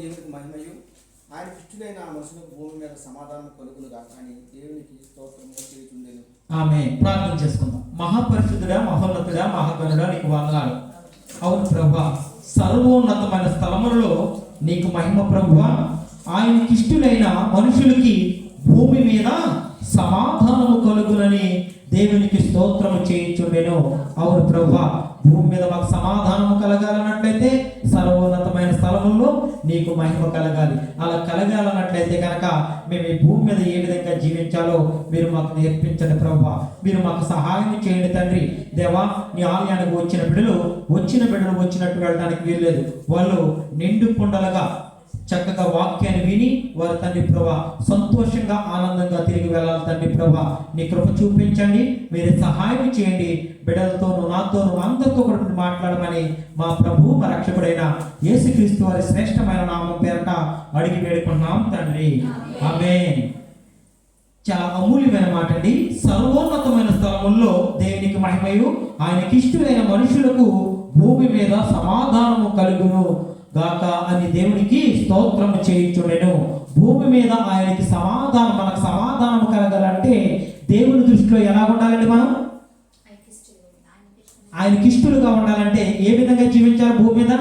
దేవునికి మహిమయు. ఆయన ఇష్టమైన మనుషులకు భూమి మీద సమాధానం కలుగులు కానీ దేవునికి స్తోత్రము చేయుచుండెను ఆమె ప్రార్థన చేసుకుందాం. మహాపరిశుద్ధుడా మహోన్నతుడా మహాగణుడా నీకు వందనాలు. అవును ప్రభా సర్వోన్నతమైన స్థలములలో నీకు మహిమ ప్రభు. ఆయనకి ఇష్టులైన మనుషులకి భూమి మీద సమాధానము కలుగునని దేవునికి స్తోత్రము చేయించుండెను. అవును ప్రభా. భూమి మీద మాకు సమాధానం కలగాలన్నట్లయితే సర్వోన్నతమైన స్థలంలో నీకు మహిమ కలగాలి. అలా కలగాలన్నట్లయితే కనుక మేము ఈ భూమి మీద ఏ విధంగా జీవించాలో మీరు మాకు నేర్పించండి ప్రభా. మీరు మాకు సహాయం చేయండి తండ్రి. దేవా నీ ఆలయానికి వచ్చిన బిడ్డలు వచ్చిన బిడ్డలు వచ్చినట్టు వెళ్ళడానికి వీల్లేదు. వాళ్ళు నిండు కుండలుగా చక్కగా వాక్యాన్ని విని వారు తండ్రి ప్రభా సంతోషంగా ఆనందంగా తిరిగి వెళ్ళాలి తండ్రి ప్రభా. నీ కృప చూపించండి మీరు సహాయం చేయండి. బిడ్డలతోనూ నాతోనూ అందరితో కూడా మాట్లాడమని మా ప్రభు మా రక్షకుడైన యేసుక్రీస్తు వారి శ్రేష్టమైన నామం పేరట అడిగి వేడుకున్నాం తండ్రి. ఆమె చాలా అమూల్యమైన మాట అండి. సర్వోన్నతమైన స్థలముల్లో దేవునికి మహిమయు. ఆయనకి ఇష్టమైన మనుషులకు భూమి మీద సమాధానము కలుగును. గాక అని దేవునికి స్తోత్రము చేయించుండెను. భూమి మీద ఆయనకి సమాధానం మనకు సమాధానం కలగాలంటే దేవుని దృష్టిలో ఎలా ఉండాలండి మనం? ఆయనకి ఇష్టలుగా ఉండాలంటే ఏ విధంగా జీవించాలి భూమి మీద?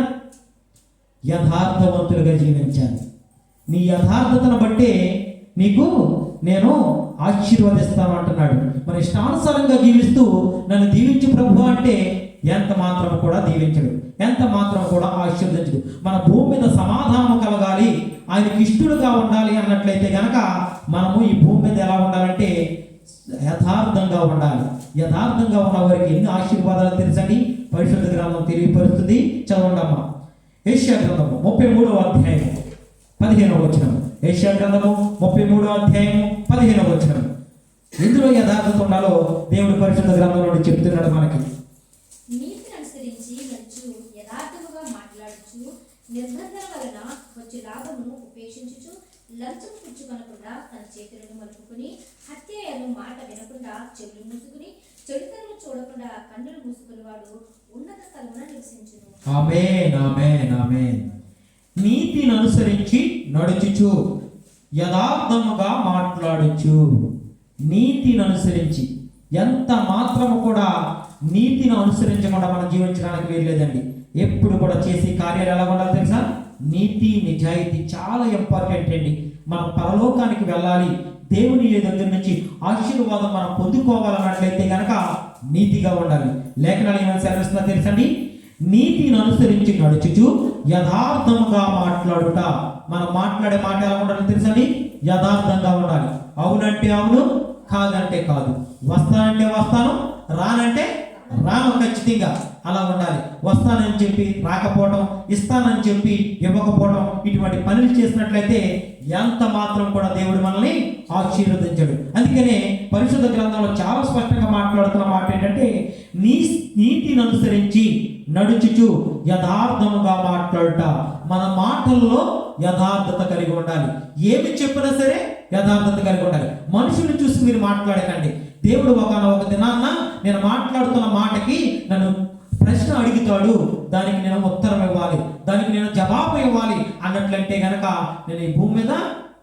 యథార్థవంతులుగా జీవించాలి. నీ యథార్థతను బట్టే నీకు నేను ఆశీర్వదిస్తాను అంటున్నాడు. మరి ఇష్టానుసారంగా జీవిస్తూ నన్ను దీవించు ప్రభు అంటే ఎంత మాత్రం కూడా దీవించడు ఎంత మాత్రం కూడా ఆశీర్వదించడు. మన భూమి మీద సమాధానం కలగాలి ఆయనకి ఇష్టడుగా ఉండాలి అన్నట్లయితే గనక మనము ఈ భూమి మీద ఎలా ఉండాలంటే యథార్థంగా ఉండాలి. యథార్థంగా ఉన్న వారికి ఎన్ని ఆశీర్వాదాలు తెలుసని పరిశుద్ధ గ్రంథం తెలియపరుస్తుంది. చదవండి అమ్మా ఏషియా గ్రంథము ముప్పై మూడవ అధ్యాయం పదిహేనవ వచనం ఏషియా గ్రంథము ముప్పై మూడవ అధ్యాయము పదిహేనవ వచనం ఇందులో యథార్థత ఉండాలో దేవుడు పరిశుద్ధ గ్రంథం నుండి చెప్తున్నాడు మనకి నీతిని అనుసరించి నడుచు యథార్థముగా మాట్లాడుచు నిర్బంధం వలన వచ్చే లాభమును ఉపేక్షించుచు లంచము పుచ్చుకొనకుండా తన చేతులను మలుపుకుని హత్యయను మాట వినకుండా చెవులు మూసుకుని చెడుతనము చూడకుండా కన్నులు మూసుకుని వాడు ఉన్నత స్థలమున నివసించును. ఆమేన్ ఆమేన్ ఆమేన్. నీతిని అనుసరించి నడుచుచు యథార్థముగా మాట్లాడుచు. నీతిని అనుసరించి ఎంత మాత్రము కూడా నీతిని అనుసరించకుండా మనం జీవించడానికి వీల్లేదండి. ఎప్పుడు కూడా చేసే కార్యాలు ఎలా ఉండాలి తెలుసా? నీతి నిజాయితీ చాలా ఇంపార్టెంట్ అండి. మనం పరలోకానికి వెళ్ళాలి. దేవుని దగ్గర నుంచి ఆశీర్వాదం మనం పొందుకోవాలన్నట్లయితే కనుక నీతిగా ఉండాలి. లేఖనాలు ఏమైనా సెలవిస్తున్నా తెలుసండి నీతిని అనుసరించి నడుచుచు యథార్థముగా మాట్లాడుట. మనం మాట్లాడే మాట ఎలా ఉండాలి తెలుసండి యథార్థంగా ఉండాలి. అవునంటే అవును కాదంటే కాదు. వస్తానంటే వస్తాను రానంటే రాను ఖచ్చితంగా అలా ఉండాలి. వస్తానని చెప్పి రాకపోవడం ఇస్తానని చెప్పి ఇవ్వకపోవడం ఇటువంటి పనులు చేసినట్లయితే ఎంత మాత్రం కూడా దేవుడు మనల్ని ఆశీర్వదించడు. అందుకనే పరిశుద్ధ గ్రంథంలో చాలా స్పష్టంగా మాట్లాడుతున్న మాట ఏంటంటే నీ నీతిని అనుసరించి నడుచుచు యథార్థముగా మాట్లాడుట. మన మాటల్లో యథార్థత కలిగి ఉండాలి. ఏమి చెప్పినా సరే యథార్థత కలిగి ఉండాలి. మనుషులు చూసి మీరు మాట్లాడకండి. దేవుడు ఒక ఒక దినాన్న నేను మాట్లాడుతున్న మాటకి నన్ను ప్రశ్న అడుగుతాడు. దానికి నేను ఉత్తరం ఇవ్వాలి. దానికి నేను జవాబు ఇవ్వాలి. అన్నట్లంటే కనుక నేను ఈ భూమి మీద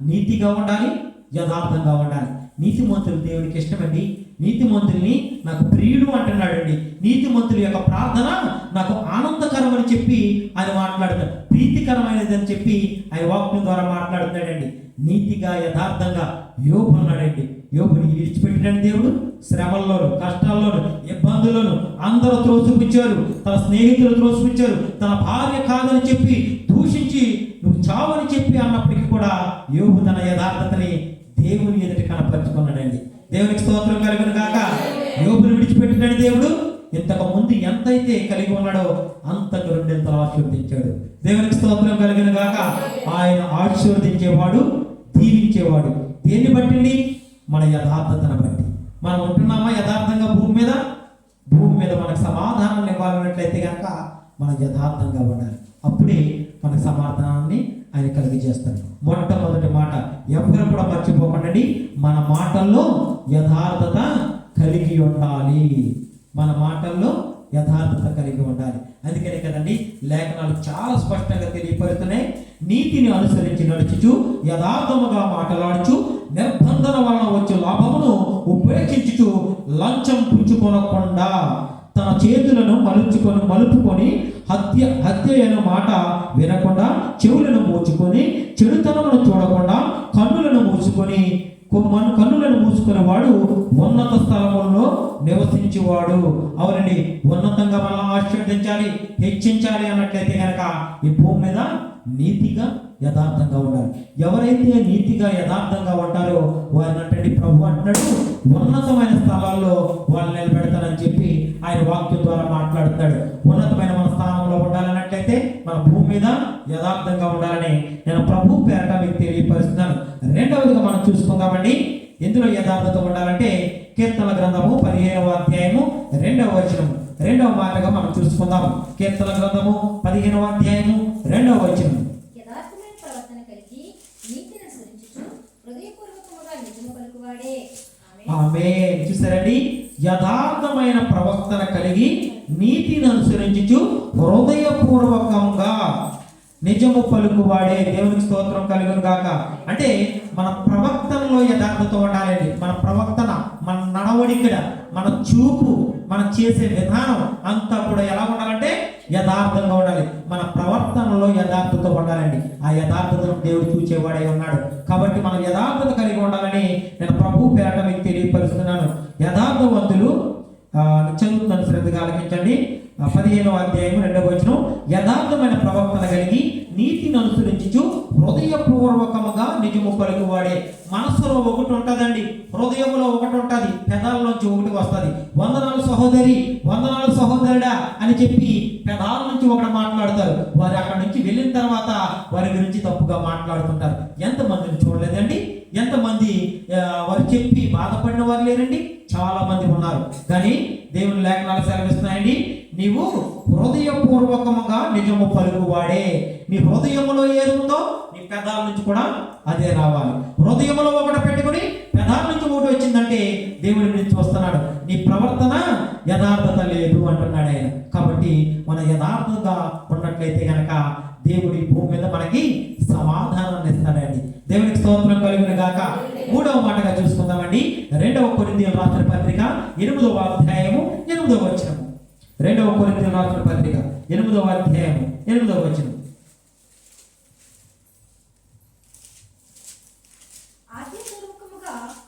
నీతిగా ఉండాలి యథార్థంగా ఉండాలి. నీతిమంతులు దేవుడికి ఇష్టమండి. నీతిమంతుల్ని నాకు ప్రియుడు అంటున్నాడండి. నీతిమంతుల యొక్క ప్రార్థన నాకు ఆనందకరం అని చెప్పి ఆయన మాట్లాడుతాడు ప్రీతికరమైనది అని చెప్పి ఆయన వాక్యం ద్వారా మాట్లాడుతున్నాడండి. నీతిగా యథార్థంగా యోపు అన్నాడండి యోపుని విడిచిపెట్టినాడు దేవుడు శ్రమల్లోను కష్టాల్లోను ఇబ్బందుల్లోను అందరూ త్రోసిపుచ్చారు తన స్నేహితులు త్రోసిపుచ్చారు తన భార్య కాదని చెప్పి దూషించి నువ్వు చావని చెప్పి అన్నప్పటికీ కూడా యోగు తన యథార్థతని దేవుని ఎదుటి కనపరుచుకున్నాడండి. దేవునికి స్తోత్రం కలిగిన కాక యోగుని విడిచిపెట్టినాడు దేవుడు ఇంతకు ముందు ఎంతైతే కలిగి ఉన్నాడో అంతకు రెండింతలు ఆశీర్వదించాడు. దేవునికి స్తోత్రం కలిగిన కాక ఆయన ఆశీర్వదించేవాడు దీవించేవాడు. దేన్ని బట్టిండి? మన యథార్థతను బట్టి. మనం ఉంటున్నామా యథార్థంగా భూమి మీద? భూమి మీద మనకు సమాధానం ఇవ్వాలన్నట్లయితే కనుక మనం యథార్థంగా ఉండాలి. అప్పుడే మనకు సమాధానాన్ని ఆయన కలిగజేస్తాడు. మొట్టమొదటి మాట ఎవరు కూడా మర్చిపోకండి మన మాటల్లో యథార్థత కలిగి ఉండాలి. మన మాటల్లో యథార్థత కలిగి ఉండాలి. అందుకనే కదండి లేఖనాలు చాలా స్పష్టంగా తెలియపడుతున్నాయి నీతిని అనుసరించి నడుచుచు యథార్థముగా మాట్లాడుచు నిర్బంధన వలన వచ్చే లాభమును ఉపేక్షించుచు లంచం పుచ్చుకొనకుండా తన చేతులను మలుచుకొని మలుపుకొని హత్య హత్య అయిన మాట వినకుండా చెవులను మూచుకొని చెడుతనమును చూడకుండా కన్నులను మూసుకొని కొమ్మను కన్నులను మూసుకునే వాడు ఉన్నత స్థలముల్లో నివసించేవాడు. అవునండి ఉన్నతంగా మనం ఆశీర్వదించాలి హెచ్చించాలి అన్నట్లయితే కనుక ఈ భూమి మీద నీతిగా యథార్థంగా ఉండాలి. ఎవరైతే నీతిగా యథార్థంగా ఉంటారో వారిని అంటే ప్రభు అంటున్నాడు ఉన్నతమైన స్థలాల్లో వాళ్ళు నిలబెడతానని చెప్పి ఆయన వాక్యం ద్వారా మాట్లాడుతాడు ఉన్నతమైన మన స్థానంలో ఉండాలన్నట్లయితే మన భూమి మీద యథార్థంగా ఉండాలని నేను ప్రభు పేరట మీకు తెలియపరుస్తున్నాను. రెండవదిగా మనం చూసుకుందామండి ఎందులో యథార్థత ఉండాలంటే కీర్తన గ్రంథము పదిహేనవ అధ్యాయము రెండవ వచనము. రెండవ మాటగా మనం చూసుకుందాం. కీర్తన గ్రంథము పదిహేనవ అధ్యాయము రెండవ వచనం. ఆమె చూసారండి? యథార్థమైన ప్రవర్తన కలిగి నీతిని అనుసరించుచు హృదయపూర్వకంగా నిజము పలుకువాడే. దేవునికి స్తోత్రం కలుగును గాక. అంటే మన ప్రవర్తనలో యథార్థత ఉండాలండి. మన ప్రవర్తన మన నడవడికడ మన చూపు మనం చేసే విధానం అంతా కూడా ఎలా ఉండాలంటే యథార్థంగా ఉండాలి. మన ప్రవర్తనలో యథార్థత ఉండాలండి. ఆ యథార్థతను దేవుడు చూచేవాడై ఉన్నాడు. కాబట్టి మనం యథార్థత కలిగి ఉండాలని నేను ప్రభు పేరట మీకు తెలియపరుస్తున్నాను. యథార్థవంతులు ఆ, శ్రద్ధగా ఆలకించండి. పదిహేనవ అధ్యాయం రెండవ వచనం. యథార్థమైన ప్రవర్తన కలిగి నీతిని అనుసరించుచు హృదయపూర్వకముగా నిజము పలుకువాడే మనస్సులో ఒకటి ఉంటుందండి. హృదయంలో ఒకటి ఉంటుంది. పెదాల్లోంచి ఒకటి వస్తుంది. వందనాలు సహోదరి వందనాలు సహోదరుడా అని చెప్పి పెదాల నుంచి ఒకటి మాట్లాడతారు. వారు అక్కడి నుంచి వెళ్ళిన తర్వాత వారి గురించి తప్పుగా మాట్లాడుతుంటారు. ఎంతమందిని చూడలేదండి? ఎంతమంది వారు చెప్పి బాధపడిన వారు లేరండి? చాలా మంది ఉన్నారు. కానీ దేవుని లేఖనాలు సెలవిస్తున్నాయండి నీవు హృదయపూర్వకముగా నిజము పలుకువాడే. నీ హృదయములో ఏది ఉందో నీ పెదాల నుంచి కూడా అదే రావాలి. హృదయములో ఒకటి పెట్టుకుని పెదాల నుంచి ఒకటి వచ్చిందంటే దేవుడి నుంచి వస్తున్నాడు? నీ ప్రవర్తన యథార్థత లేదు అంటున్నాడు ఆయన. కాబట్టి మన యథార్థంగా ఉన్నట్లయితే కనుక దేవుడి భూమి మీద మనకి సమాధానాన్ని ఇస్తాడు స్తోత్రం కలిగిన గాక. మూడవ మాటగా చూసుకుందామండి. రెండవ కొరింథీయుల రాసిన పత్రిక ఎనిమిదవ అధ్యాయము ఎనిమిదవ వచనము. రెండవ కొరింథీయుల రాసిన పత్రిక ఎనిమిదవ అధ్యాయము ఎనిమిదవ వచనం.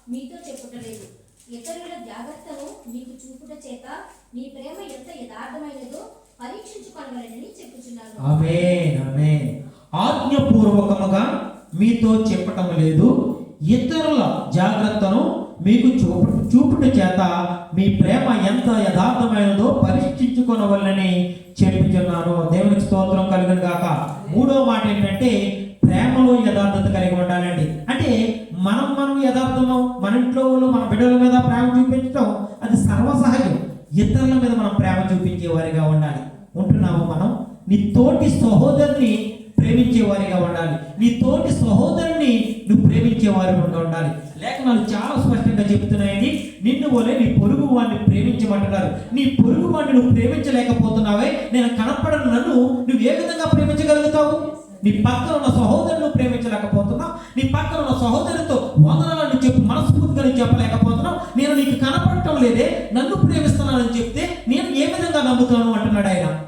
మీతో చెప్పుటలేదు. ఇతరుల జాగ్రత్తను మీకు చూపుట చేత మీ ప్రేమ ఎంత యథార్థమైనదో పరీక్షించుకొనవలెనని చెప్పుచున్నాను. ఆమేన్ ఆమేన్. ఆజ్ఞపూర్వకముగా మీతో చెప్పటం లేదు. ఇతరుల జాగ్రత్తను మీకు చూపు చూపుట చేత మీ ప్రేమ ఎంత యథార్థమైనదో పరీక్షించుకొనవలని చెప్పుచున్నాను. దేవునికి స్తోత్రం కలిగిన గాక. మూడో మాట ఏంటంటే ప్రేమలో యథార్థత కలిగి ఉండాలండి. అంటే మనం మనం యథార్థము మన ఇంట్లో వాళ్ళు మన బిడ్డల మీద ప్రేమ చూపించడం అది సర్వసహజం. ఇతరుల మీద మనం ప్రేమ చూపించే వారిగా ఉండాలి. ఉంటున్నాము మనం? నీ తోటి సహోదరుని ప్రేమించేవారిగా ఉండాలి. నీ తోటి సహోదరుని నువ్వు ప్రేమించేవారిగా ఉండాలి. లేఖనాలు చాలా స్పష్టంగా చెబుతున్నాయండి. నిన్ను వలె నీ పొరుగు వాడిని ప్రేమించమంటున్నారు. నీ పొరుగు వాడిని నువ్వు ప్రేమించలేకపోతున్నావే. నేను కనపడను. నన్ను నువ్వు ఏ విధంగా ప్రేమించగలుగుతావు? నీ పక్కన ఉన్న సహోదరుని ప్రేమించలేకపోతున్నావు. నీ పక్కన ఉన్న సహోదరుతో వందనాలను చెప్పు మనస్ఫూర్తిగా నీకు చెప్పలేకపోతున్నావు. నేను నీకు కనపడటం లేదే. నన్ను ప్రేమిస్తున్నానని చెప్తే నేను ఏ విధంగా నమ్ముతాను అంటున్నాడు ఆయన.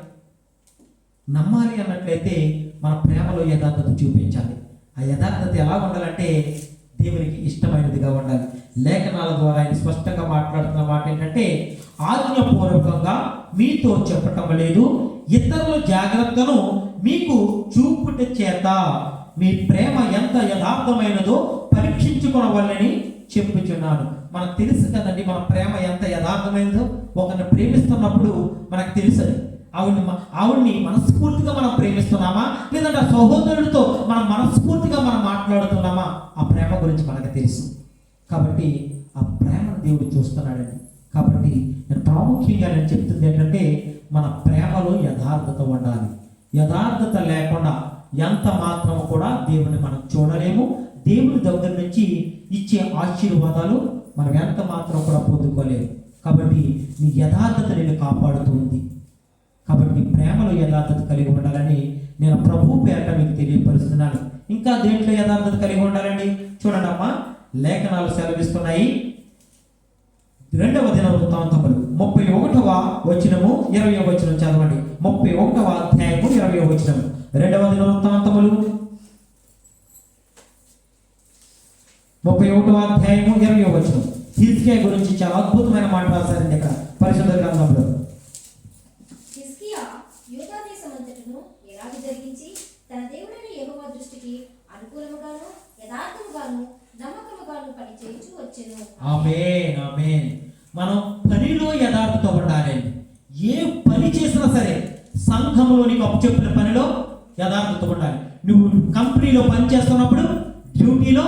నమ్మాలి అన్నట్లయితే మన ప్రేమలో యథార్థత చూపించాలి. ఆ యథార్థత ఎలా ఉండాలంటే దేవునికి ఇష్టమైనదిగా ఉండాలి. లేఖనాల ద్వారా ఆయన స్పష్టంగా మాట్లాడుతున్న మాట ఏంటంటే ఆజ్ఞపూర్వకంగా మీతో చెప్పటం లేదు. ఇతరుల జాగ్రత్తను మీకు చూపుట చేత మీ ప్రేమ ఎంత యథార్థమైనదో పరీక్షించుకోవాలని చెప్పుచున్నాను మనకు తెలుసు కదండి మన ప్రేమ ఎంత యథార్థమైనదో. ఒకరిని ప్రేమిస్తున్నప్పుడు మనకు తెలుసు ఆవిడ ఆవిడ్ని మనస్ఫూర్తిగా మనం ప్రేమిస్తున్నామా? లేదంటే ఆ సహోదరుడితో మనం మనస్ఫూర్తిగా మనం మాట్లాడుతున్నామా? ఆ ప్రేమ గురించి మనకు తెలుసు. కాబట్టి ఆ ప్రేమను దేవుడు చూస్తున్నాడండి. కాబట్టి నేను ప్రాముఖ్యంగా నేను చెప్తుంది ఏంటంటే మన ప్రేమలో యథార్థత ఉండాలి. యథార్థత లేకుండా ఎంత మాత్రం కూడా దేవుని మనం చూడలేము. దేవుని దగ్గర నుంచి ఇచ్చే ఆశీర్వాదాలు మనం ఎంత మాత్రం కూడా పొందుకోలేము. కాబట్టి నీ యథార్థత నేను కాపాడుతూ ఉంది. కాబట్టి ప్రేమలో యథార్థత కలిగి ఉండాలని నేను ప్రభు పేరట మీకు తెలియపరుస్తున్నాను. ఇంకా దేంట్లో యథార్థత కలిగి ఉండాలండి? చూడండి అమ్మా లేఖనాలు సెలవిస్తున్నాయి. రెండవ దిన వృత్తాంతములు ముప్పై ఒకటవ వచనము ఇరవై వచనం చదవండి. ముప్పై ఒకటవ అధ్యాయము ఇరవై వచనము. రెండవ దిన వృత్తాంతములు ముప్పై ఒకటవ అధ్యాయము ఇరవై వచనం. హిజ్కియా గురించి చాలా అద్భుతమైన మాట రాశారండి ఇక్కడ పరిశుద్ధ గ్రంథంలో హిజ్కియా యూదా దేశమంతటను ఎలాగ జరిగించి తన దేవుడైన యెహోవా దృష్టికి అనుకూలముగాను యథార్థముగాను నమ్మకముగాను పనిచేయచ్చు వచ్చెను. ఆమేన్ ఆమేన్. మనం పనిలో యథార్థత ఉండాలండి ఏ పని చేసినా సరే సంఘంలో నీకు అప్పచెప్పిన పనిలో యథార్థత ఉండాలి. నువ్వు కంపెనీలో పని చేస్తున్నప్పుడు డ్యూటీలో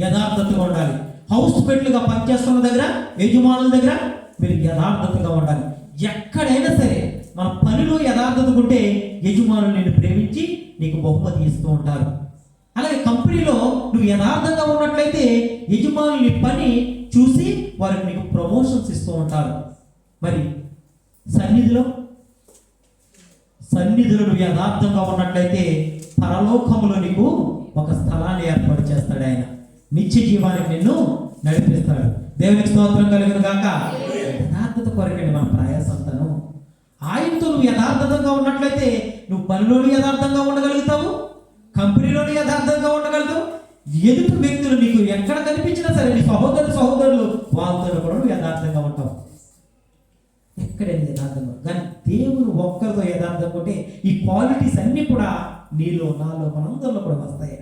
యథార్థతగా ఉండాలి. హౌస్ పెట్లుగా పనిచేస్తున్న దగ్గర యజమానుల దగ్గర మీరు యథార్థతగా ఉండాలి. ఎక్కడైనా సరే మన పనిలో యథార్థత ఉంటే యజమానులు నిన్ను ప్రేమించి నీకు బహుమతి ఇస్తూ ఉంటారు. అలాగే కంపెనీలో నువ్వు యథార్థంగా ఉన్నట్లయితే యజమానులు పని చూసి వారికి నీకు ప్రమోషన్స్ ఇస్తూ ఉంటారు. మరి సన్నిధిలో సన్నిధిలో నువ్వు యథార్థంగా ఉన్నట్లయితే పరలోకంలో నీకు ఒక స్థలాన్ని ఏర్పాటు చేస్తాడు ఆయన. నిత్య జీవానికి నిన్ను నడిపిస్తాడు. దేవునికి స్తోత్రం కలిగిన కాక యథార్థత కొరకండి మన ప్రయాసంతను. ఆయనతో నువ్వు యథార్థంగా ఉన్నట్లయితే నువ్వు పనిలోనూ యథార్థంగా ఉండగలుగుతావు. కంపెనీలోనే యథార్థంగా ఉండగలదు? ఎదుటి వ్యక్తులు నీకు ఎక్కడ కనిపించినా సరే నీ సహోదరు సహోదరులు వాళ్ళతో కూడా నువ్వు యథార్థంగా ఉంటావు. ఎక్కడైనా యథార్థంగా కానీ దేవుడు ఒక్కరితో యథార్థం ఉంటే ఈ క్వాలిటీస్ అన్నీ కూడా నీలో నాలో మనందరిలో కూడా వస్తాయి.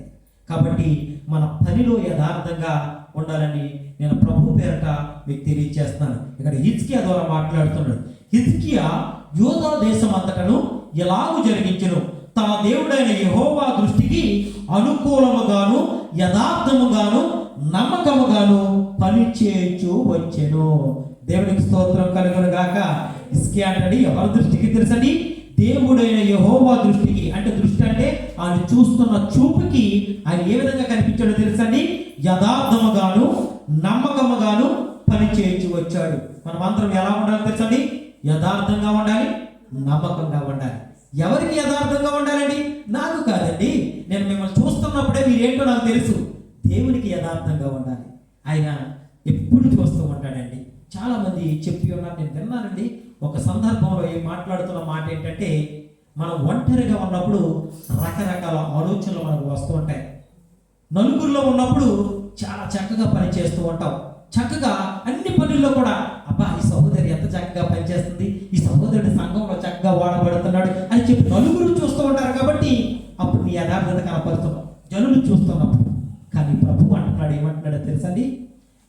కాబట్టి మన పనిలో యథార్థంగా ఉండాలని నేను ప్రభు పేరట మీకు తెలియజేస్తున్నాను. ఇక్కడ హిజ్కియా ద్వారా మాట్లాడుతున్నాడు. హిజ్కియా యోధా దేశం అంతటను ఎలాగూ జరిగించను. తన దేవుడైన యహోవా దృష్టికి అనుకూలముగాను యథార్థముగాను నమ్మకముగాను పని చేయొచ్చు వచ్చెను. దేవునికి స్తోత్రం కలుగును గాక. ఇస్కే అంటది ఎవరి దృష్టికి తెలుసండి? దేవుడైన యహోవా దృష్టికి. అంటే దృష్టి అంటే ఆయన చూస్తున్న చూపుకి ఆయన ఏ విధంగా కనిపించాడో తెలుసండి? యథార్థముగాను నమ్మకముగాను పని చేయించి వచ్చాడు. మనం అందరం ఎలా ఉండాలి తెలుసండి? యథార్థంగా ఉండాలి నమ్మకంగా ఉండాలి. ఎవరికి యథార్థంగా ఉండాలండి? నాకు కాదండి. నేను మిమ్మల్ని చూస్తున్నప్పుడే మీరేంటో నాకు తెలుసు. దేవునికి యథార్థంగా ఉండాలి. ఆయన ఎప్పుడు చూస్తూ ఉంటాడండి. చాలామంది చెప్పి ఉన్నారు నేను విన్నానండి. ఒక సందర్భంలో ఏం మాట్లాడుతున్న మాట ఏంటంటే మనం ఒంటరిగా ఉన్నప్పుడు రకరకాల ఆలోచనలు మనకు వస్తూ ఉంటాయి. నలుగురిలో ఉన్నప్పుడు చాలా చక్కగా పని చేస్తూ ఉంటాం. చక్కగా అన్ని పనుల్లో కూడా అబ్బా ఈ సహోదరి ఎంత చక్కగా పనిచేస్తుంది ఈ సహోదరుడి సంఘంలో చక్కగా వాడబ నలుగురు చూస్తూ ఉంటారు కాబట్టి అప్పుడు నీ యథార్థత కనపడుతున్నావు జనులు చూస్తున్నప్పుడు. కానీ ప్రభు అంటున్నాడు ఏమంటున్నాడో తెలుసండి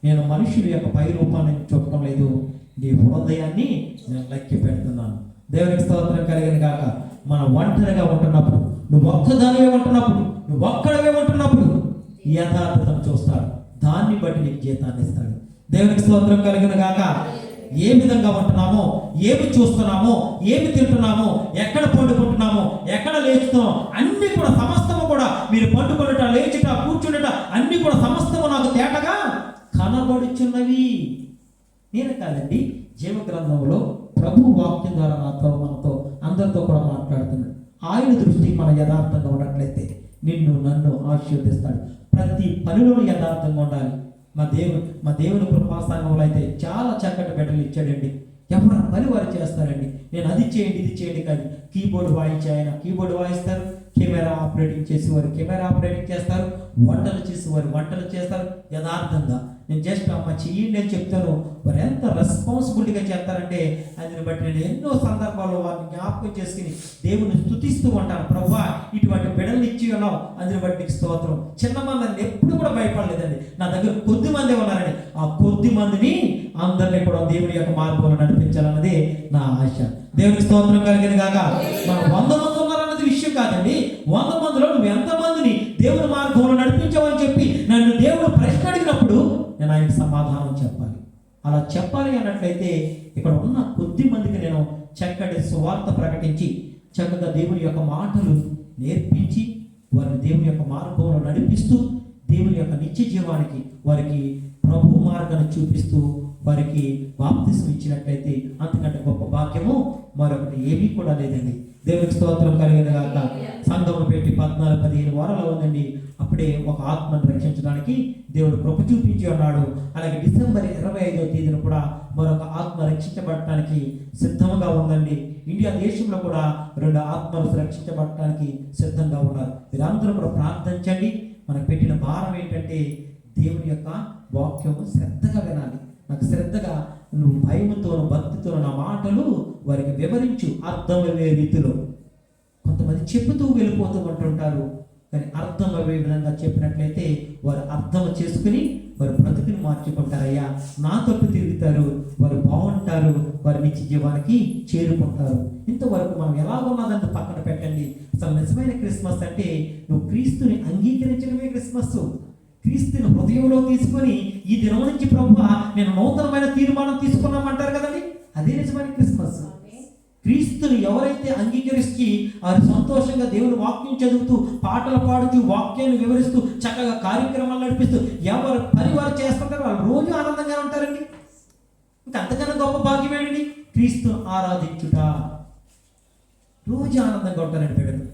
నేను మనుషుల యొక్క పై రూపాన్ని చూపడం లేదు. నీ హృదయాన్ని నేను లెక్కి పెడుతున్నాను. దేవునికి స్తోత్రం కలిగిన కాక మనం ఒంటరిగా ఉంటున్నప్పుడు నువ్వు ఒక్కదానివే ఉంటున్నప్పుడు నువ్వు ఒక్కడవే ఉంటున్నప్పుడు యథార్థతను చూస్తాడు. దాన్ని బట్టి నీకు జీతాన్ని ఇస్తాడు. దేవునికి స్తోత్రం కలిగిన కాక ఏ విధంగా ఉంటున్నామో ఏమి చూస్తున్నామో ఏమి తింటున్నామో ఎక్కడ పండుకుంటున్నామో ఎక్కడ లేచుతున్నామో అన్ని కూడా సమస్తము కూడా మీరు పండుకొనుట లేచుట కూర్చుండట అన్ని కూడా సమస్తము నాకు తేటగా కనబడుచున్నవి. నేను కాదండి జీవగ్రంథంలో ప్రభు వాక్యం ద్వారా నాతో మనతో అందరితో కూడా మాట్లాడుతున్నాడు. ఆయన దృష్టికి మన యథార్థంగా ఉన్నట్లయితే నిన్ను నన్ను ఆశీర్వదిస్తాడు. ప్రతి పనిలోనూ యథార్థంగా ఉండాలి. మా దేవుడు మా దేవుని కృపా అయితే చాలా చక్కటి బిడ్డలు ఇచ్చాడండి. ఎవరు పని వారు చేస్తారండి? నేను అది చేయండి ఇది చేయండి కాదు. కీబోర్డ్ వాయించే ఆయన కీబోర్డ్ వాయిస్తారు కెమెరా ఆపరేటింగ్ చేసేవారు కెమెరా ఆపరేటింగ్ చేస్తారు వంటలు చేసేవారు వంటలు చేస్తారు. యథార్థంగా నేను జస్ట్ అమ్మ చెయ్యండి అని చెప్తాను. వారు ఎంత రెస్పాన్సిబిలిటీగా చేస్తారంటే అందుని బట్టి నేను ఎన్నో సందర్భాల్లో వారిని జ్ఞాపకం చేసుకుని దేవుని స్థుతిస్తూ ఉంటాను. ప్రభా ఇటువంటి బిడలు ఇచ్చి ఉన్నావు. అందుని బట్టి నీకు స్తోత్రం. చిన్న మంది ఎప్పుడు కూడా భయపడలేదండి. నా దగ్గర కొద్ది మంది ఉన్నారండి. ఆ కొద్ది మందిని అందరినీ కూడా దేవుని యొక్క మార్గంలో నడిపించాలన్నది నా ఆశ. దేవుని స్తోత్రం కలిగిన కాక మన వంద మంది ఉన్నారన్నది విషయం కాదండి. వంద మందిలో నువ్వు ఎంత మందిని దేవుని మార్గంలో నడిపి ఆయనకి సమాధానం చెప్పాలి. అలా చెప్పాలి అన్నట్లయితే ఇక్కడ ఉన్న కొద్ది మందికి నేను చక్కటి సువార్త ప్రకటించి చక్కగా దేవుని యొక్క మాటలు నేర్పించి వారిని దేవుని యొక్క మార్గంలో నడిపిస్తూ దేవుని యొక్క నిత్య జీవానికి వారికి ప్రభు మార్గాన్ని చూపిస్తూ వారికి బాప్తిసం ఇచ్చినట్లయితే అంతకంటే గొప్ప భాగ్యము మరొకటి ఏమీ కూడా లేదండి. దేవుని స్తోత్రం కలిగిన కాక సంఘం పెట్టి పద్నాలుగు పదిహేను వారాలు ఉందండి అప్పుడే ఒక ఆత్మను రక్షించడానికి దేవుడు కృప చూపించి ఉన్నాడు. అలాగే డిసెంబర్ ఇరవై ఐదో తేదీన కూడా మరొక ఆత్మ రక్షించబడటానికి సిద్ధంగా ఉందండి. ఇండియా దేశంలో కూడా రెండు ఆత్మలు రక్షించబడటానికి సిద్ధంగా ఉన్నారు. వీరందరూ కూడా ప్రార్థించండి. మనకు పెట్టిన భారం ఏంటంటే దేవుని యొక్క వాక్యము శ్రద్ధగా వినాలి. నాకు శ్రద్ధగా నువ్వు భయముతోను భక్తితోను నా మాటలు వారికి వివరించు. అర్థమయ్యే రీతిలో. కొంతమంది చెబుతూ వెళ్ళిపోతూ ఉంటుంటారు. కానీ అర్థం అయ్యే విధంగా చెప్పినట్లయితే వారు అర్థం చేసుకుని వారు బ్రతుకుని మార్చుకుంటారయ్యా. నా తప్పు తిరుగుతారు. వారు బాగుంటారు. వారి నిత్య జీవానికి చేరుకుంటారు. ఇంతవరకు మనం ఎలా ఉన్నదంతా పక్కన పెట్టండి. అసలు నిజమైన క్రిస్మస్ అంటే నువ్వు క్రీస్తుని అంగీకరించడమే క్రిస్మస్. క్రీస్తుని హృదయంలో తీసుకొని ఈ దినం నుంచి ప్రభు నేను నూతనమైన తీర్మానం తీసుకున్నామంటారు కదండి? అదే నిజమైన క్రిస్మస్. క్రీస్తుని ఎవరైతే అంగీకరించి వారు సంతోషంగా దేవుని వాక్యం చదువుతూ పాటలు పాడుతూ వాక్యాన్ని వివరిస్తూ చక్కగా కార్యక్రమాలు నడిపిస్తూ ఎవరు పని వారు చేస్తుంటారో వాళ్ళు రోజు ఆనందంగా ఉంటారండి. ఇంకా అంతకన్నా గొప్ప భాగ్యం ఏంటండి క్రీస్తును ఆరాధించుట. రోజు ఆనందంగా ఉంటారండి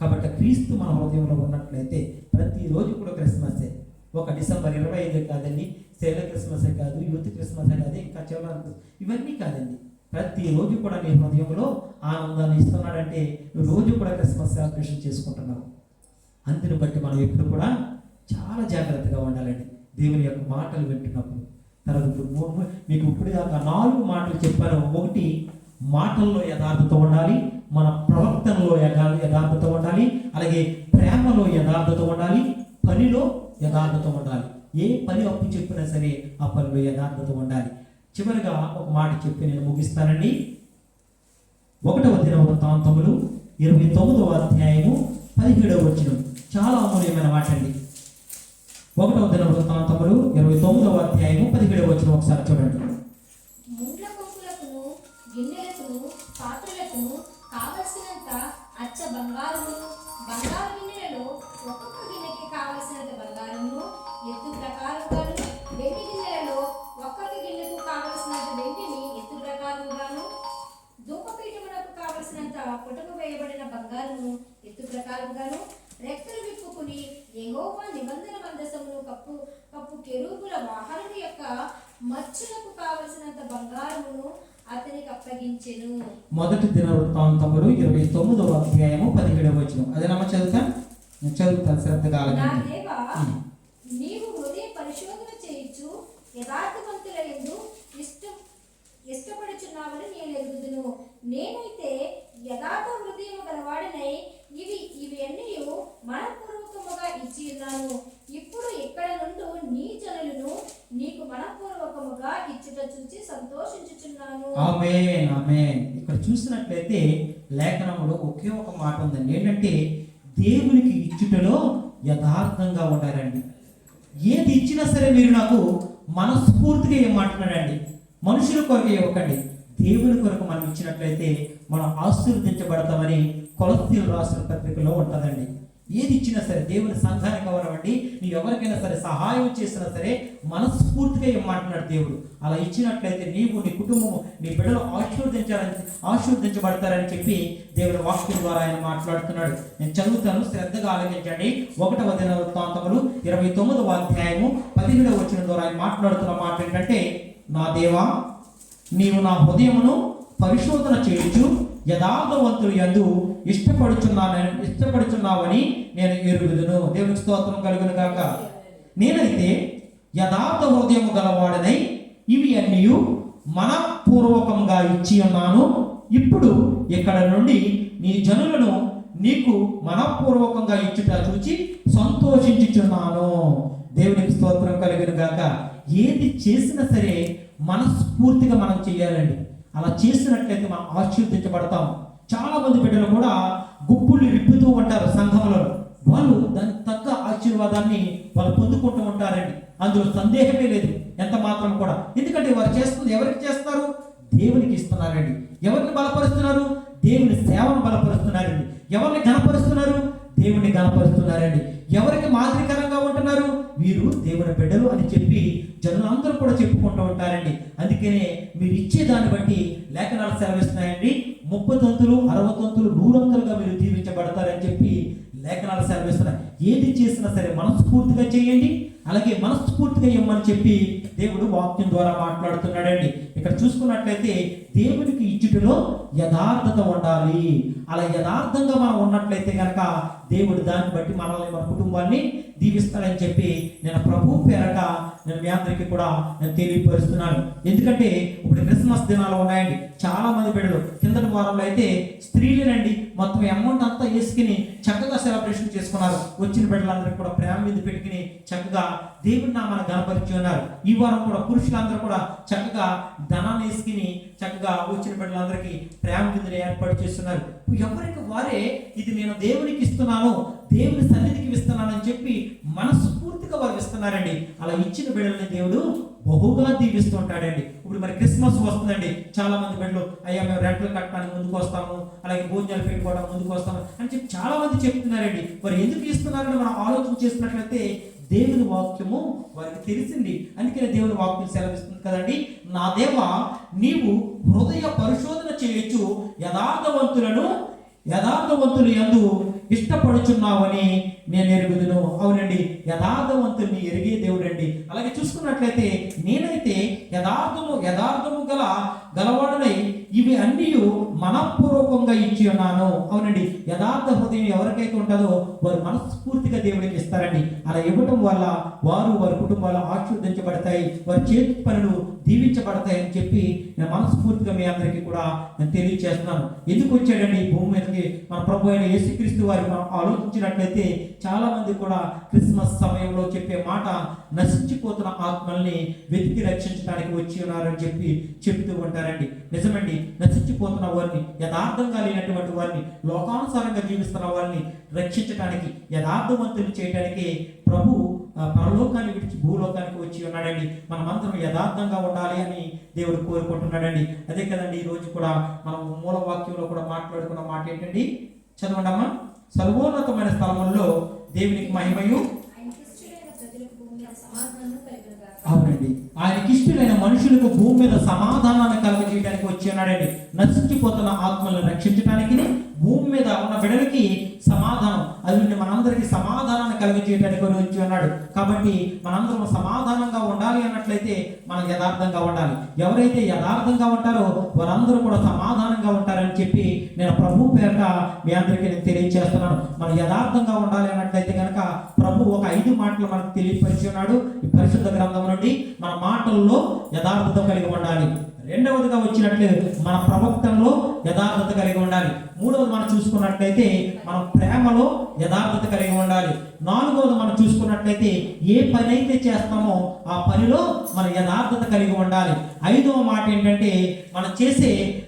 కాబట్టి క్రీస్తు మన హృదయంలో ఉన్నట్లయితే ప్రతిరోజు కూడా క్రిస్మసే. ఒక డిసెంబర్ ఇరవై ఐదు కాదండి శైల క్రిస్మసే కాదు యూత్ క్రిస్మస్ కాదు ఇంకా చివరి ఇవన్నీ కాదండి. ప్రతిరోజు కూడా నీ హృదయంలో ఆనందాన్ని ఇస్తున్నాడంటే రోజు కూడా క్రిస్మస్ సెలబ్రేషన్ చేసుకుంటున్నావు అందుని బట్టి మనం ఎప్పుడు కూడా చాలా జాగ్రత్తగా ఉండాలండి. దేవుని యొక్క మాటలు వింటున్నప్పుడు. తర్వాత ఇప్పుడు మీకు ఇప్పుడు దాకా నాలుగు మాటలు చెప్పాను. ఒకటి మాటల్లో యథార్థత ఉండాలి. మన ప్రవర్తనలో యథార్థత ఉండాలి. అలాగే ప్రేమలో యథార్థత ఉండాలి. పనిలో యథార్థత ఉండాలి. ఏ పని అప్పు చెప్పినా సరే ఆ పనిలో యథార్థత ఉండాలి. చివరిగా ఒక మాట చెప్పి నేను ముగిస్తానండి. ఒకటవ దిన వృత్తాంతములు ఇరవై తొమ్మిదవ అధ్యాయము పదిహేడవ వచనం. చాలా అమూల్యమైన మాట అండి. ఒకటవ దిన వృత్తాంతములు ఇరవై తొమ్మిదవ అధ్యాయము పదిహేడవ వచ్చిన ఒకసారి చూడండి. గిన్నెలకును పాత్రలకును కావలసినంత అచ్చ బంగారము బంగారు గిన్నెలలో ఒక్కొక్క ఎత్తు ప్రకారముగాను వెండి గిన్నెలలో ఒక్కొక్క గిన్నెకు కావలసినంత వెండిని ఎత్తు ప్రకారముగాను ధూపపీఠమునకు కావలసినంత పుటకు వేయబడిన బంగారము ఎత్తు ప్రకారముగాను రెక్కలు విప్పుకుని యెహోవా నిబంధన మందసమును కప్పు కప్పు కెరూబుల వాహనము యొక్క మచ్చులకు కావలసినంత బంగారమును అతనికి అప్పగించెను. మొదటి దిన వృత్తాంతములు ఇరవై తొమ్మిదవ అధ్యాయము పదిహేడవ వచనం. అదేనమ్మా చదువుతాను నేను చదువుతాను శ్రద్ధగా నా ఆలకించండి. దేవా ఉమ్. నీవు హృదయ పరిశోధన యథార్థవంతుల ఎందు ఇష్టం ఇష్టపడుచున్నావని నేను ఎరుగుదును. నేనైతే యథార్థ హృదయము గలవాడనై ఇవి ఇవి అన్నీ మనపూర్వకముగా ఇచ్చి ఉన్నాను. ఇప్పుడు ఇక్కడ నుండి నీ జనులను నీకు మనపూర్వకముగా ఇచ్చుట చూచి సంతోషించుచున్నాను. ఆమేన్ ఆమేన్. ఇక్కడ చూసినట్లయితే లేఖనంలో ఒకే ఒక మాట ఉందండి. ఏంటంటే దేవునికి ఇచ్చుటలో యథార్థంగా ఉండాలండి ఏది ఇచ్చినా సరే మీరు నాకు మనస్ఫూర్తిగా ఏమంటున్నాడండి మనుషుల కొరకు ఇవ్వకండి. దేవుని కొరకు మనం ఇచ్చినట్లయితే మనం ఆశీర్వదించబడతామని కొలస్తీలు రాసిన పత్రికలో ఉంటుందండి. ఏది ఇచ్చినా సరే దేవుని సంఘానికి అవ్వనివ్వండి నీ ఎవరికైనా సరే సహాయం చేసినా సరే మనస్ఫూర్తిగా ఇమ్మంటున్నాడు దేవుడు. అలా ఇచ్చినట్లయితే నీవు నీ కుటుంబం నీ బిడ్డలు ఆశీర్వదించాలని ఆశీర్వదించబడతారని చెప్పి దేవుని వాక్యం ద్వారా ఆయన మాట్లాడుతున్నాడు. నేను చదువుతాను శ్రద్ధగా ఆలోచించండి ఒకటవ దిన వృత్తాంతములు ఇరవై తొమ్మిదవ అధ్యాయము పదిహేడవ వచ్చిన ద్వారా ఆయన మాట్లాడుతున్న మాట ఏంటంటే నా దేవా నీవు నా హృదయమును పరిశోధన చేయుచు యథార్థవంతులు యందు ఇష్టపడుచున్నాను ఇష్టపడుచున్నావని నేను ఎరుగుదును. దేవుని స్తోత్రం కలుగును కాక నేనైతే యథార్థ హృదయము గలవాడనై ఇవి అన్నీ మనపూర్వకంగా ఇచ్చి ఉన్నాను. ఇప్పుడు ఇక్కడ నుండి నీ జనులను నీకు మనపూర్వకంగా ఇచ్చుట చూచి సంతోషించుచున్నాను. దేవునికి స్తోత్రం కలిగిన గాక. ఏది చేసినా సరే మనస్ఫూర్తిగా మనం చేయాలండి. అలా చేసినట్లయితే మనం ఆశీర్దించబడతాం చాలా మంది బిడ్డలు కూడా గుప్పుళ్ళు విప్పుతూ ఉంటారు సంఘంలో వాళ్ళు దానికి తగ్గ ఆశీర్వాదాన్ని వాళ్ళు పొందుకుంటూ ఉంటారండి. అందులో సందేహమే లేదు ఎంత మాత్రం కూడా. ఎందుకంటే వారు చేస్తుంది ఎవరికి చేస్తారు? దేవునికి ఇస్తున్నారండి. ఎవరిని బలపరుస్తున్నారు? దేవుని సేవను బలపరుస్తున్నారండి. ఎవరిని ఘనపరుస్తున్నారు? దేవుని గణపరుస్తున్నారండి. ఎవరికి మాదిరికరంగా ఉంటున్నారు? వీరు దేవుని బిడ్డలు అని చెప్పి జనులందరూ కూడా చెప్పుకుంటూ ఉంటారండి. అందుకనే మీరు ఇచ్చే దాన్ని బట్టి లేఖనాలు సెలవిస్తున్నాయండి. ముప్పై తంతులు అరవై తంతులు నూరంతులుగా మీరు దీవించబడతారని చెప్పి లేఖనాలు సెలవిస్తున్నాయి. ఏది చేసినా సరే మనస్ఫూర్తిగా చేయండి. అలాగే మనస్ఫూర్తిగా ఇవ్వమని చెప్పి దేవుడు వాక్యం ద్వారా మాట్లాడుతున్నాడండి. ఇక్కడ చూసుకున్నట్లయితే దేవునికి ఇచ్చుటలో యథార్థత ఉండాలి. అలా యథార్థంగా మనం ఉన్నట్లయితే కనుక దేవుడు దాన్ని బట్టి మనల్ని మన కుటుంబాన్ని దీవిస్తాడని చెప్పి నేను ప్రభు పేరట నేను మీ అందరికీ కూడా నేను తెలియపరుస్తున్నాను. ఎందుకంటే ఇప్పుడు క్రిస్మస్ దినాలు ఉన్నాయండి. చాలా మంది బిడ్డలు కిందటి వారంలో అయితే స్త్రీలేనండి మొత్తం అమౌంట్ అంతా వేసుకుని చక్కగా సెలబ్రేషన్ చేసుకున్నారు. వచ్చిన బిడ్డలందరికీ కూడా ప్రేమ మీద పెట్టుకుని చక్కగా దేవుని నామాన్ని గణపరిచి ఉన్నారు. ఈ వారం కూడా పురుషులందరూ కూడా చక్కగా ధనాన్ని వేసుకుని చక్కగా వచ్చిన బిడ్డలందరికీ ప్రేమ విందులు ఏర్పాటు చేస్తున్నారు. ఎవరికి వారే ఇది నేను దేవునికి ఇస్తున్నాను దేవుని సన్నిధికి ఇస్తున్నానని చెప్పి మనస్ఫూర్తిగా వారు ఇస్తున్నారండి. అలా ఇచ్చిన బిడ్డల్ని దేవుడు బహుగా దీవిస్తుంటాడండి ఇప్పుడు మరి క్రిస్మస్ వస్తుందండి. చాలా మంది బిడ్డలు అయ్యా మేము రెంట్లు కట్టడానికి ముందుకు వస్తాము అలాగే భోజనాలు పెట్టుకోవడం ముందుకు వస్తాము అని చెప్పి చాలా మంది చెప్తున్నారండి. మరి ఎందుకు ఇస్తున్నారని మనం ఆలోచన చేసినట్లయితే దేవుని వాక్యము వారికి తెలిసింది. అందుకనే దేవుని వాక్యం సెలవిస్తుంది కదండి. నా దేవ నీవు హృదయ పరిశోధన చేయొచ్చు యథార్థవంతులను యథార్థవంతులు ఎందు ఇష్టపడుచున్నావని నేను ఎరుగుదును. అవునండి యథార్థవంతుల్ని ఎరిగే దేవుడండి. అలాగే చూసుకున్నట్లయితే నేనైతే యథార్థము యథార్థము గల గలవాడునై ఇవి అన్నీ మనపూర్వకంగా ఇచ్చి ఉన్నాను. అవునండి యథార్థ హృదయం ఎవరికైతే ఉంటుందో వారు మనస్ఫూర్తిగా దేవుడికి ఇస్తారండి. అలా ఇవ్వటం వల్ల వారు వారి కుటుంబాలు ఆశీర్వదించబడతాయి వారి చేతి పనులు దీవించబడతాయి అని చెప్పి నేను మనస్ఫూర్తిగా మీ అందరికీ కూడా నేను తెలియజేస్తున్నాను ఎందుకు వచ్చాడండి భూమి మీదకి? మన ప్రభు అయిన యేసుక్రీస్తు వారి మనం ఆలోచించినట్లయితే చాలా మంది కూడా క్రిస్మస్ సమయంలో చెప్పే మాట నశించిపోతున్న ఆత్మల్ని వెతికి రక్షించడానికి వచ్చి ఉన్నారని చెప్పి చెప్తూ ఉంటారు. ఉంటారండి నిజమండి. నశించిపోతున్న వారిని యథార్థంగా లేనటువంటి వారిని లోకానుసారంగా జీవిస్తున్న వారిని రక్షించడానికి యథార్థవంతులు చేయడానికి ప్రభు పరలోకాన్ని విడిచి భూలోకానికి వచ్చి ఉన్నాడండి. మనమందరం యథార్థంగా ఉండాలి అని దేవుడు కోరుకుంటున్నాడండి. అదే కదండి ఈ రోజు కూడా మనం మూల వాక్యంలో కూడా మాట్లాడుకున్న మాట ఏంటండి? చదవండమ్మా. సర్వోన్నతమైన స్థలంలో దేవునికి మహిమయు ఆయనకిష్టులైన ప్రజలకు భూమి మీద సమాధానం కలుగునుగాక. అవునండి ఆయనకి ఇష్టమైన మనుషులకు భూమి మీద సమాధానాన్ని కలగజేయడానికి వచ్చి ఉన్నాడండి. నశించిపోతున్న ఆత్మలను రక్షించడానికి భూమి మీద ఉన్న బిడలకి సమాధానం. అది నుండి మనందరికీ సమాధానాన్ని కలుగజేయడానికి వచ్చి ఉన్నాడు. కాబట్టి మనందరం సమాధానంగా ఉండాలి అన్నట్లయితే మనం యథార్థంగా ఉండాలి. ఎవరైతే యథార్థంగా ఉంటారో వారందరూ కూడా సమాధానంగా ఉంటారని చెప్పి నేను ప్రభు పేరట మీ అందరికీ నేను తెలియజేస్తున్నాను మనం యథార్థంగా ఉండాలి అన్నట్లయితే కనుక ప్రభు ఒక ఐదు మాటలు మనకు తెలియపరిచి ఉన్నాడు. ఈ పరిశుద్ధ గ్రంథం నుండి మన మాటల్లో యథార్థత కలిగి ఉండాలి. రెండవదిగా వచ్చినట్లు మన ప్రవక్తంలో యథార్థత కలిగి ఉండాలి. మూడవది మనం చూసుకున్నట్లయితే మనం ప్రేమలో యథార్థత కలిగి ఉండాలి. నాలుగవది మనం చూసుకున్నట్లయితే ఏ పని అయితే చేస్తామో ఆ పనిలో మన యథార్థత కలిగి ఉండాలి. ఐదవ మాట ఏంటంటే మనం చేసే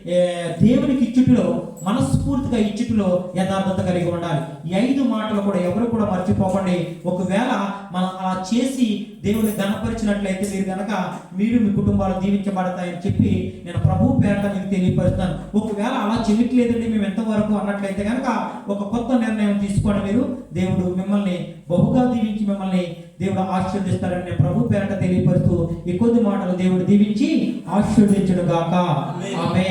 దేవునికి ఇచ్చుటిలో మనస్ఫూర్తిగా ఇచ్చుటిలో యథార్థత కలిగి ఉండాలి. ఈ ఐదు మాటలు కూడా ఎవరు కూడా మర్చిపోకండి. ఒకవేళ మనం అలా చేసి దేవుని గణపరిచినట్లయితే మీరు కనుక మీరు మీ కుటుంబాలు దీవించబడతాయని చెప్పి నేను ప్రభు పేరట మీకు తెలియపరుస్తాను ఒకవేళ అలా చేయట్లేదండి మేము ఎంతవరకు అన్నట్లయితే కనుక ఒక కొత్త నిర్ణయం తీసుకోండి మీరు. దేవుడు మిమ్మల్ని బహుగా దీవించి మిమ్మల్ని దేవుడు ఆశీర్వదిస్తాడని నేను ప్రభు పేరట తెలియపరుస్తూ ఈ కొద్ది మాటలు దేవుడు దీవించి ఆశీర్వదించుడు గాక. ఆమె